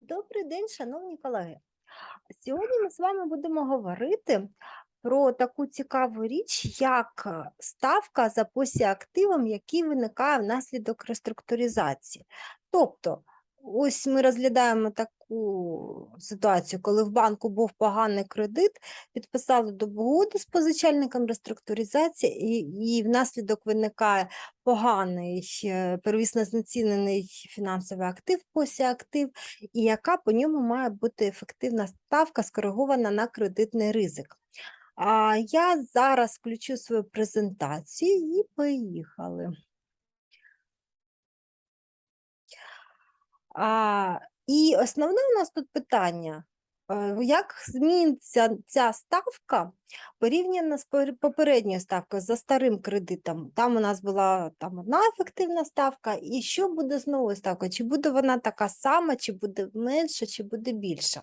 Добрий день, шановні колеги. Сьогодні ми з вами будемо говорити про таку цікаву річ, як е, ставка за посіактивом, який виникає внаслідок реструктуризації. Тобто, ось ми розглядаємо таку ситуацію, коли в банку був поганий кредит, підписали договори з позичальником реструктуризації, і, і внаслідок виникає поганий е, первісно знецінений фінансовий актив, посіактив, і яка по ньому має бути ефективна ставка, скоригована на кредитний ризик. А я зараз включу свою презентацію і поїхали. А, і основне у нас тут питання. е, Як зміниться ця ставка порівняно з попередньою ставкою за старим кредитом? Там у нас була там одна ефективна ставка, і що буде з новою ставкою? Чи буде вона така сама, чи буде менша, чи буде більша?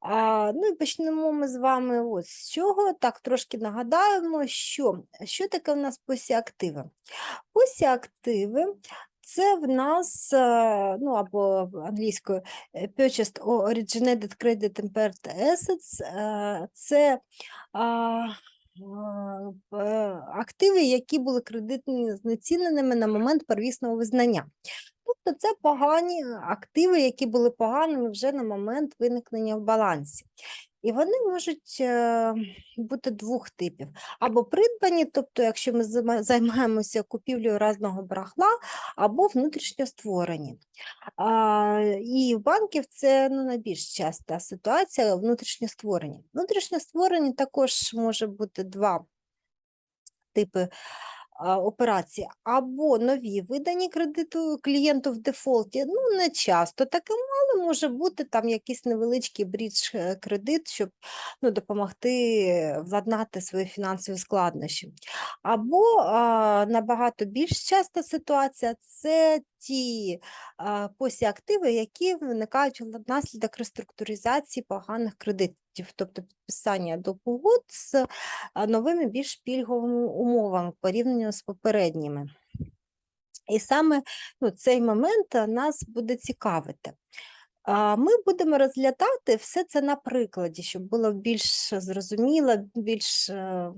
А, ну і почнемо ми з вами ось з чого. Так, трошки нагадаємо, що, що таке в нас посіактиви. Посіактиви це в нас, е, ну або англійською е, Purchased or Originated Credit Impaired Assets, е, це активи, які були кредитні знеціненими на момент первісного визнання. Тобто це погані активи, які були поганими вже на момент виникнення в балансі. І вони можуть е, бути двох типів. Або придбані, тобто, якщо ми займаємося купівлею разного барахла, або внутрішньо створені. І в банків це ну, найбільш часта ситуація внутрішньо створені. Внутрішньо створені також може бути два типи операції, або нові видані кредиту клієнту в дефолті. Ну, не часто таке, але може бути там якийсь невеличкий брідж е, кредит, щоб ну, допомогти владнати свої фінансові складнощі. Або а, набагато більш часта ситуація це ті а, посіактиви, які виникають внаслідок реструктуризації поганих кредитів, тобто підписання до угод з новими більш пільговими умовами порівняно з попередніми. І саме ну, цей момент нас буде цікавити. Ми будемо розглядати все це на прикладі, щоб було більш зрозуміло, більш е,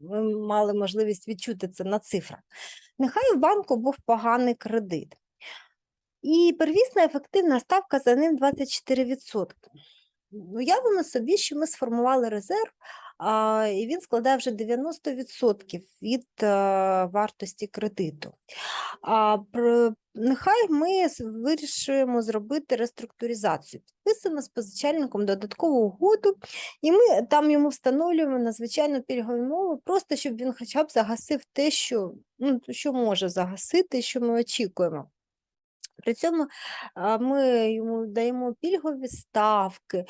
ви мали можливість відчути це на цифрах. Нехай в банку був поганий кредит. І первісна ефективна ставка за ним 24%. Уявимо собі, що ми сформували резерв, а, і він складає вже 90% від е, вартості кредиту. А, пр- нехай ми вирішуємо зробити реструктуризацію. Підписуємо з позичальником додаткову угоду, і ми там йому встановлюємо надзвичайно пільгові мови, просто щоб він хоча б загасив те, що, ну, що може загасити, що ми очікуємо. При цьому ми йому даємо пільгові ставки,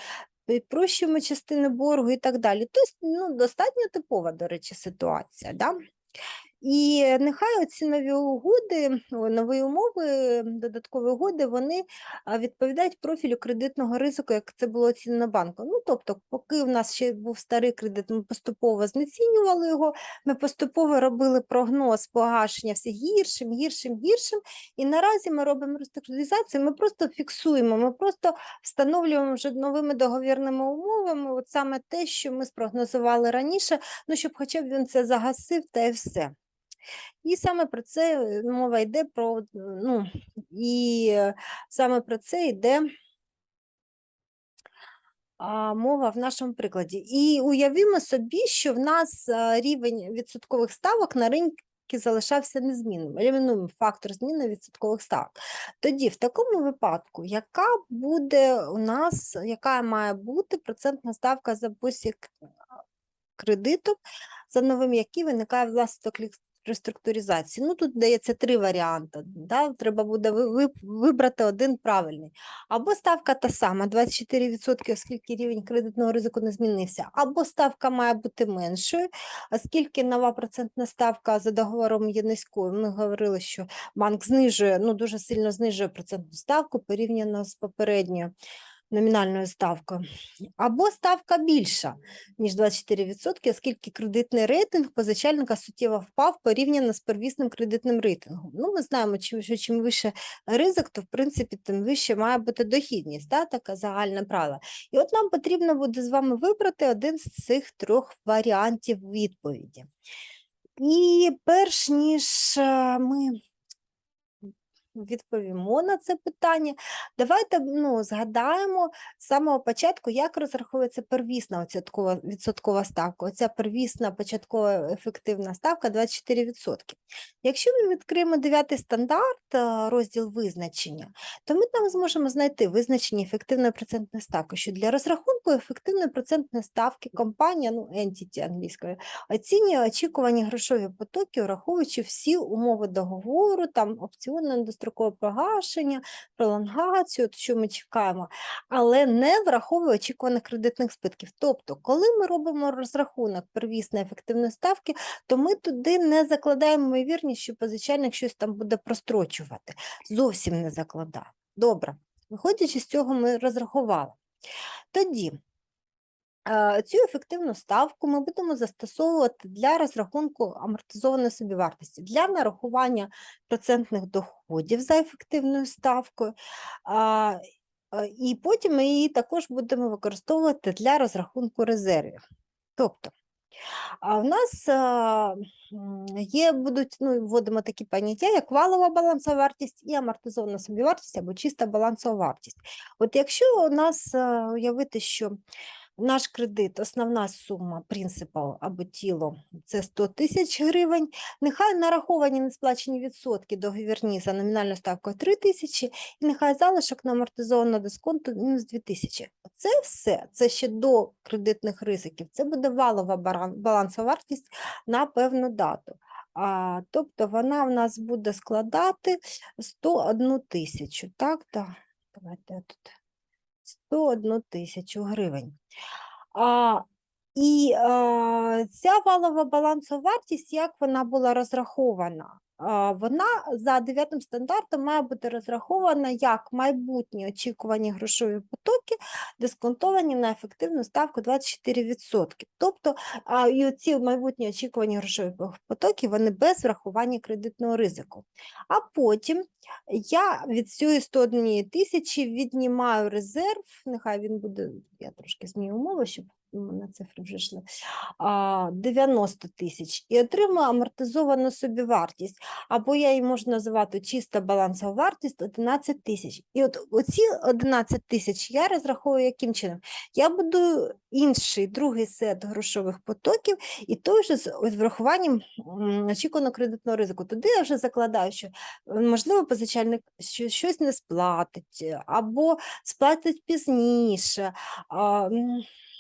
прощуємо частини боргу і так далі. Тобто, ну, достатньо типова, до речі, ситуація. Да? І нехай оці нові угоди, нові умови, додаткові угоди, вони відповідають профілю кредитного ризику, як це було оцінено банком. Ну, тобто, поки в нас ще був старий кредит, ми поступово знецінювали його, ми поступово робили прогноз погашення все гіршим, гіршим, гіршим. І наразі ми робимо реструктуризацію, ми просто фіксуємо, ми просто встановлюємо вже новими договірними умовами, от саме те, що ми спрогнозували раніше, ну щоб хоча б він це загасив та і все. І саме про це е, мова йде про, е, ну, і е, саме про це йде мова в нашому прикладі. І уявімо собі, що в нас рівень відсоткових ставок на ринку залишався незмінним. Елімінуємо фактор зміни відсоткових ставок. Тоді, в такому випадку, яка буде у нас, яка має бути процентна ставка за посік кредиту, за новим який виникає лік- реструктуризації. Ну, тут дається три варіанти. Да? Треба буде ви- ви- вибрати один правильний. Або ставка та сама, 24%, оскільки рівень кредитного ризику не змінився, або ставка має бути меншою, оскільки нова процентна ставка за договором є низькою. Ми говорили, що банк знижує, ну дуже сильно знижує процентну ставку порівняно з попередньою. Номінальною ставкою, або ставка більша, ніж 24%, оскільки кредитний рейтинг позичальника суттєво впав порівняно з первісним кредитним рейтингом. Ну, ми знаємо, чим- що чим вище ризик, то в принципі тим вище має бути дохідність, да, таке загальне правило. І от нам потрібно буде з вами вибрати один з цих трьох варіантів відповіді. І перш ніж е, ми відповімо на це питання, давайте ну, згадаємо з самого початку, як розраховується первісна відсоткова, відсоткова ставка. Оця первісна початкова ефективна ставка 24%. Якщо ми відкриємо дев'ятий стандарт, е, розділ визначення, то ми там зможемо знайти визначення ефективної процентної ставки, що для розрахунку ефективної процентної ставки компанія, ну, entity англійською, оцінює очікувані грошові потоки, враховуючи всі умови договору, там опціонне дострокове погашення, пролонгацію, от що ми чекаємо, але не враховує очікуваних кредитних збитків. Тобто, коли ми робимо розрахунок первісної ефективної ставки, то ми туди не закладаємо ймовірність, що позичальник щось там буде прострочувати. Зовсім не закладаємо. Добре, виходячи з цього, ми розрахували. Тоді цю ефективну ставку ми будемо застосовувати для розрахунку амортизованої собівартості, для нарахування процентних доходів за ефективною ставкою. е, І потім ми її також будемо використовувати для розрахунку резервів. Тобто, в нас є, будуть, ну, вводимо такі поняття, як валова балансова вартість і амортизована собівартість або чиста балансова вартість. От якщо у нас уявити, що наш кредит, основна сума принципал або тіло це 100 тисяч гривень, нехай нараховані несплачені відсотки договірні за номінальною ставкою 3 тисячі, і нехай залишок на амортизованого дисконту мінус 2 тисячі. Це все, це ще до кредитних ризиків, це буде валова балансова вартість на певну дату. А, тобто вона в нас буде складати 101 тисячу. Так, так. Давайте я тут 101 тисячу гривень. А, і а, ця валова балансова вартість, як вона була розрахована? Вона за дев'ятим стандартом має бути розрахована як майбутні очікувані грошові потоки, дисконтовані на ефективну ставку 24%. Тобто і ці майбутні очікувані грошові потоки вони без врахування кредитного ризику. А потім я від цієї 101 тисячі віднімаю резерв, нехай він буде, я трошки змію умови, щоб на цифри вже йшли, 90 тисяч і отримую амортизовану собівартість, або я її можу називати чиста балансова вартість 11 тисяч. І от оці 11 тисяч я розраховую яким чином? Я буду інший, другий сет грошових потоків, і той же з врахуванням очікуваного кредитного ризику. Туди я вже закладаю, що е, можливо позичальник щось не сплатить, або сплатить пізніше.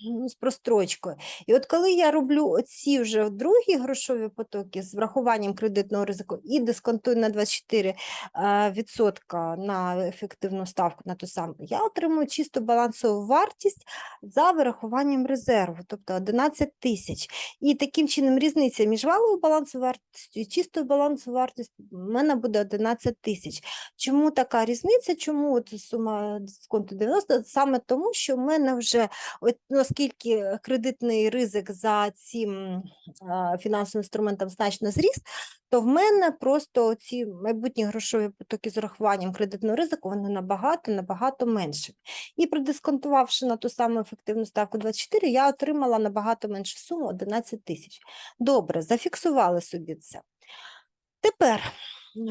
Ну, з прострочкою. І от коли я роблю оці вже другі грошові потоки з врахуванням кредитного ризику і дисконтую на 24 е, відсотка на ефективну ставку на ту саму, я отримую чисту балансову вартість за вирахуванням резерву, тобто 11 тисяч. І таким чином різниця між валовою балансовою вартістю і чистою балансовою вартістю в мене буде 11 тисяч. Чому така різниця? Чому от сума дисконту 90? Саме тому, що в мене вже, от, ну, оскільки кредитний ризик за цим фінансовим інструментом значно зріс, то в мене просто ці майбутні грошові потоки з урахуванням кредитного ризику вони набагато набагато менші. І продисконтувавши на ту саму ефективну ставку 24, я отримала набагато меншу суму 11 тисяч. Добре, зафіксували собі це. Тепер,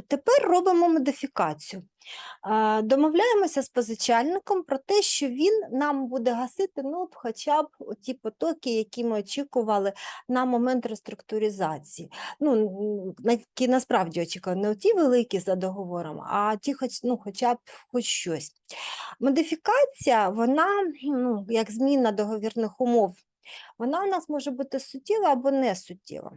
тепер робимо модифікацію. Домовляємося з позичальником про те, що він нам буде гасити ну, хоча б ті потоки, які ми очікували на момент реструктуризації. Ну, які насправді очікували, не ті великі за договором, а ті, хоч, ну, хоча б хоч щось. Модифікація, вона, ну, як зміна договірних умов, вона у нас може бути суттєва або не суттєва.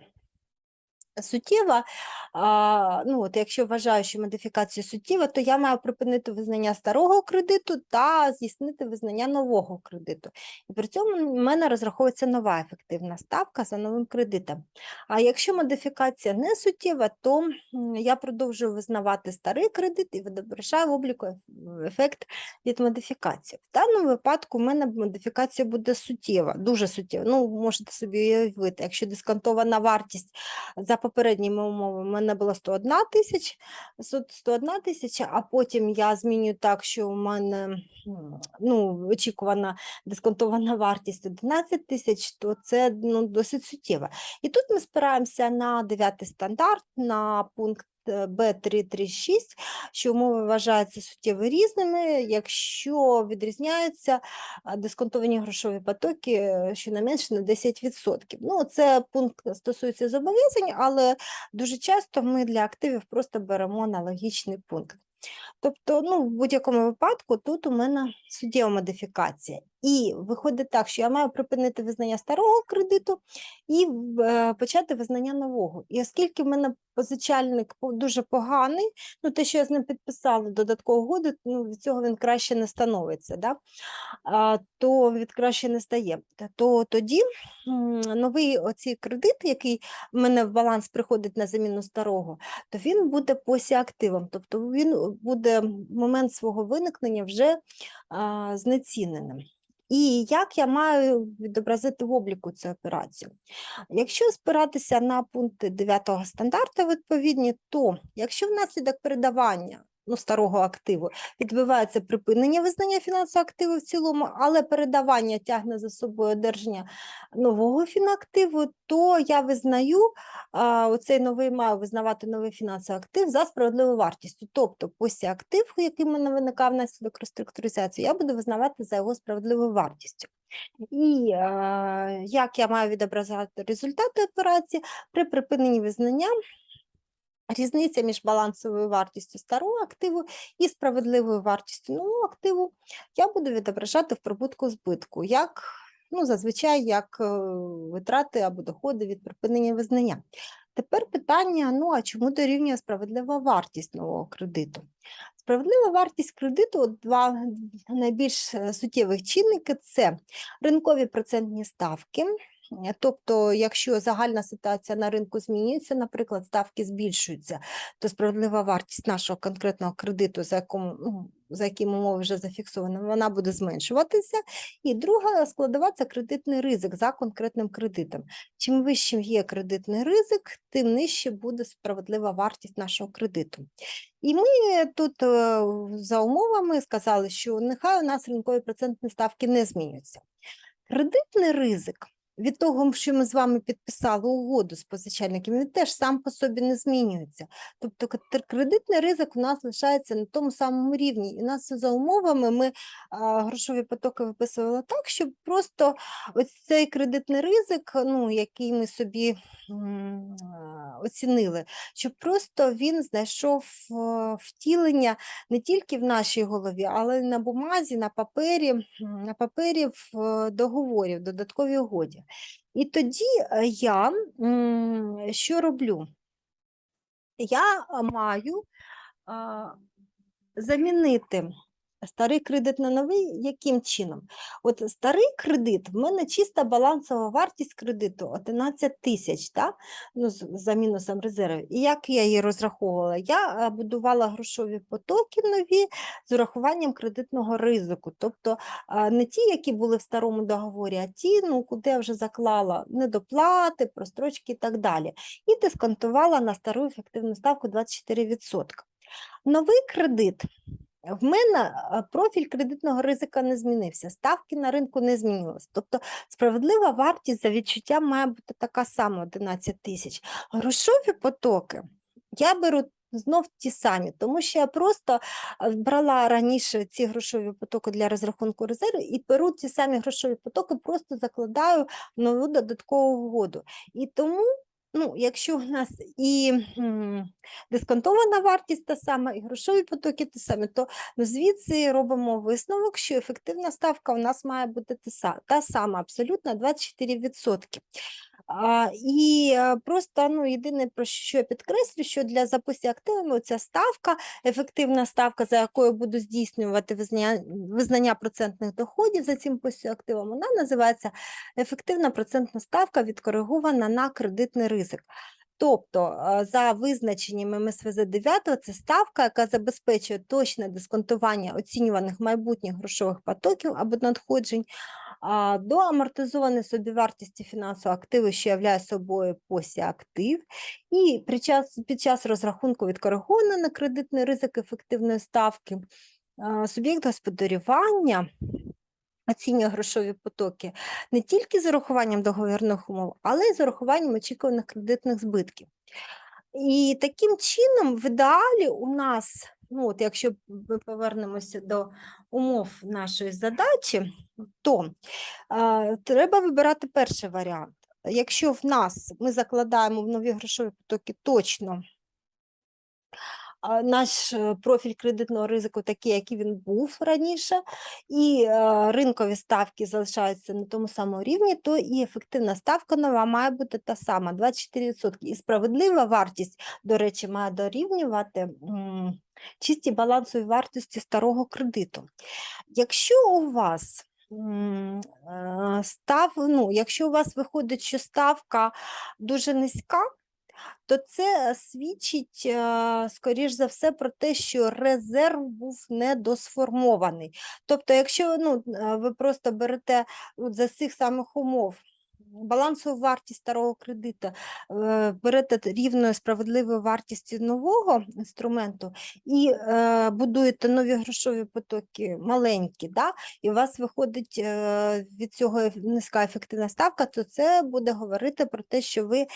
Суттєва, а, ну, от якщо вважаю, що модифікація суттєва, то я маю припинити визнання старого кредиту та здійснити визнання нового кредиту. І при цьому в мене розраховується нова ефективна ставка за новим кредитом. А якщо модифікація не суттєва, то я продовжую визнавати старий кредит і відображаю в обліку ефект від модифікації. В даному випадку в мене модифікація буде суттєва, дуже суттєва. Ну, можете собі уявити, якщо дисконтована вартість за попередніми умовами в мене було 101 тисяч, 101 тисяча, а потім я змінюю так, що у мене ну, очікувана дисконтована вартість 11 тисяч, то це ну, досить суттєво. І тут ми спираємося на 9 стандарт, на пункт Б336, що умови вважаються суттєво різними, якщо відрізняються дисконтовані грошові потоки е, щонайменше на 10%. Ну, це пункт стосується зобов'язань, але дуже часто ми для активів просто беремо аналогічний пункт. Тобто, ну, в будь-якому випадку тут у мене суттєва модифікація. І виходить так, що я маю припинити визнання старого кредиту і е, почати визнання нового. І оскільки в мене позичальник дуже поганий, ну те, що я з ним підписала додаткову угоду, ну, від цього він краще не становиться, да? а, то від краще не стає. То тоді новий оцей кредит, який в мене в баланс приходить на заміну старого, то він буде посіактивом, тобто він буде момент свого виникнення вже а, знеціненим. І як я маю відобразити в обліку цю операцію? Якщо спиратися на пункти 9 стандарту відповідні, то якщо внаслідок передавання ну, старого активу відбувається припинення визнання фінансового активу в цілому, але передавання тягне за собою одержання нового фінактиву, то я визнаю а, оцей новий маю визнавати новий фінансовий актив за справедливою вартістю. Тобто після актив, який мене виникав внаслідок реструктуризації, я буду визнавати за його справедливою вартістю. І е, як я маю відображати результати операції при припиненні визнання різниця між балансовою вартістю старого активу і справедливою вартістю нового активу я буду відображати в прибутку збитку, як ну, зазвичай як е, витрати або доходи від припинення визнання. Тепер питання: ну а чому дорівнює справедлива вартість нового кредиту? Справедлива вартість кредиту, два найбільш е, суттєвих чинники це ринкові процентні ставки. Е, Тобто, якщо загальна ситуація на ринку змінюється, наприклад, ставки збільшуються, то справедлива вартість нашого конкретного кредиту, за яким, ну, за яким умови вже зафіксовано, вона буде зменшуватися. І друга складова це кредитний ризик за конкретним кредитом. Чим вищим є кредитний ризик, тим нижче буде справедлива вартість нашого кредиту. І ми тут е, за умовами сказали, що нехай у нас ринкові процентні ставки не змінюються. Кредитний ризик від того, що ми з вами підписали угоду з позичальниками, він теж сам по собі не змінюється. Тобто кредитний ризик у нас лишається на тому самому рівні. І нас за умовами ми грошові потоки виписували так, щоб просто ось цей кредитний ризик, ну, який ми собі оцінили, щоб просто він знайшов е, втілення не тільки в нашій голові, але й на бумазі, на папері, на папері в е, договорі, в додатковій угоді. І тоді е, я що роблю? Я маю замінити старий кредит на новий, яким чином? От старий кредит, в мене чиста балансова вартість кредиту 11 тисяч, ну, за мінусом резервів. І як я її розраховувала? Я е, будувала грошові потоки нові з урахуванням кредитного ризику. Тобто не ті, які були в старому договорі, а ті, ну, куди я вже заклала недоплати, прострочки і так далі. І дисконтувала на стару ефективну ставку 24%. Новий кредит. В мене профіль кредитного ризика не змінився, ставки на ринку не змінились. Тобто справедлива вартість за відчуттям має бути така сама 11 тисяч. Грошові потоки я беру знов ті самі, тому що я просто брала раніше ці грошові потоки для розрахунку резерву і беру ті самі грошові потоки, просто закладаю в нову додаткову угоду. І тому, ну, якщо у нас і дисконтована вартість та сама, і грошові потоки те саме, то звідси робимо висновок, що ефективна ставка у нас має бути та сама, абсолютно 24%. А, і е, просто ну, єдине, про що я підкреслю, що для запису активами ця ставка, ефективна ставка, за якою буду здійснювати визнання, визнання процентних доходів за цим активом, вона називається ефективна процентна ставка відкоригована на кредитний ризик. Тобто, е, за визначеннями МСВЗ 9, це ставка, яка забезпечує точне дисконтування оцінюваних майбутніх грошових потоків або надходжень до амортизованої собівартості фінансового активу, що являє собою посі актив, і під час, під час розрахунку відкориговано на кредитний ризик ефективної ставки, суб'єкт господарювання оцінює грошові потоки не тільки з урахуванням договірних умов, але й з урахуванням очікуваних кредитних збитків. І таким чином, в ідеалі у нас, ну от якщо ми повернемося до умов нашої задачі, то е, треба вибирати перший варіант. Якщо в нас ми закладаємо в нові грошові потоки точно наш е, профіль кредитного ризику такий, який він був раніше, і е, ринкові ставки залишаються на тому самому рівні, то і ефективна ставка нова має бути та сама 24%. І справедлива вартість, до речі, має дорівнювати м, чистій балансовій вартості старого кредиту. Якщо у вас е, став, ну, якщо у вас виходить, що ставка дуже низька, то це свідчить, е, скоріш за все, про те, що резерв був недосформований. Тобто, якщо ну, е, ви просто берете от за цих самих умов балансову вартість старого кредита, е, берете рівною справедливою вартістю нового інструменту і е, будуєте нові грошові потоки маленькі, да? і у вас виходить е, від цього низька ефективна ставка, то це буде говорити про те, що ви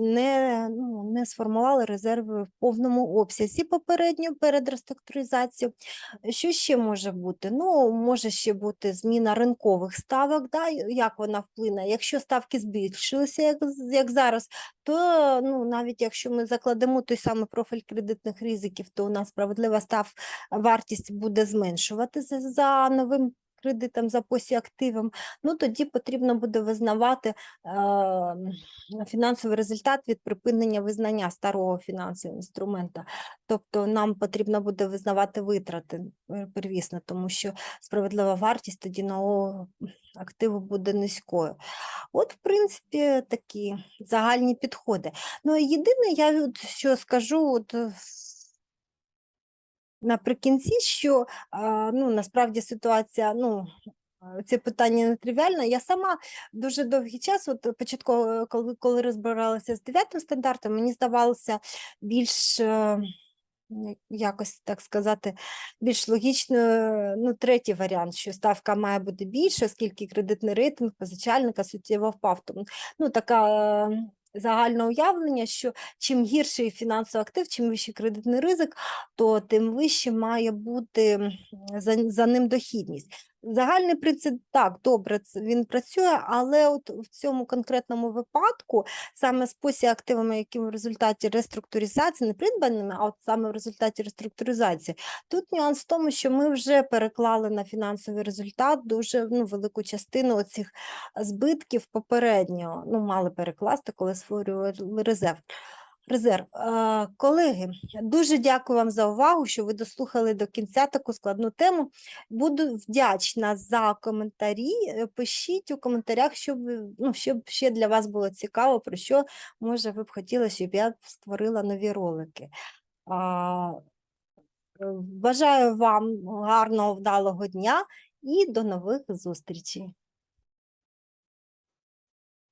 не, ну, не сформували резерви в повному обсязі попередньо перед реструктуризацією. Що ще може бути? Ну, може ще бути зміна ринкових ставок, да, як вона вплине. Якщо ставки збільшилися, як, як зараз, то ну, навіть якщо ми закладемо той самий профіль кредитних ризиків, то у нас справедлива став вартість буде зменшуватися за новим кредитом, за посі активом, ну тоді потрібно буде визнавати е, фінансовий результат від припинення визнання старого фінансового інструмента. Тобто нам потрібно буде визнавати витрати е, первісно, тому що справедлива вартість тоді нового активу буде низькою. От, в принципі, такі загальні підходи. Ну, єдине, я що скажу, от, наприкінці, що ну, насправді ситуація, ну, це питання не тривіальне. Я сама дуже довгий час, от початково, коли, коли розбиралася з дев'ятим стандартом, мені здавалося більш. е, Якось так сказати, більш логічно, е, ну, третій варіант, що ставка має бути більша, оскільки кредитний рейтинг позичальника суттєво впав. Тому, ну, така загальне уявлення, що чим гірший фінансовий актив, чим вищий кредитний ризик, то тим вище має бути за, за ним дохідність. Загальний принцип так, добре, він працює, але от в цьому конкретному випадку саме з активами, які в результаті реструктуризації, не придбаними, а от саме в результаті реструктуризації, тут нюанс в тому, що ми вже переклали на фінансовий результат дуже ну, велику частину оцих збитків попередньо, ну, мали перекласти, коли створювали резерв. Резерв. Колеги, дуже дякую вам за увагу, що ви дослухали до кінця таку складну тему. Буду вдячна за коментарі. Е, Пишіть у коментарях, щоб, ну, щоб ще для вас було цікаво, про що може ви б хотіли, щоб я створила нові ролики. Е, Бажаю вам гарного вдалого дня і до нових зустрічей.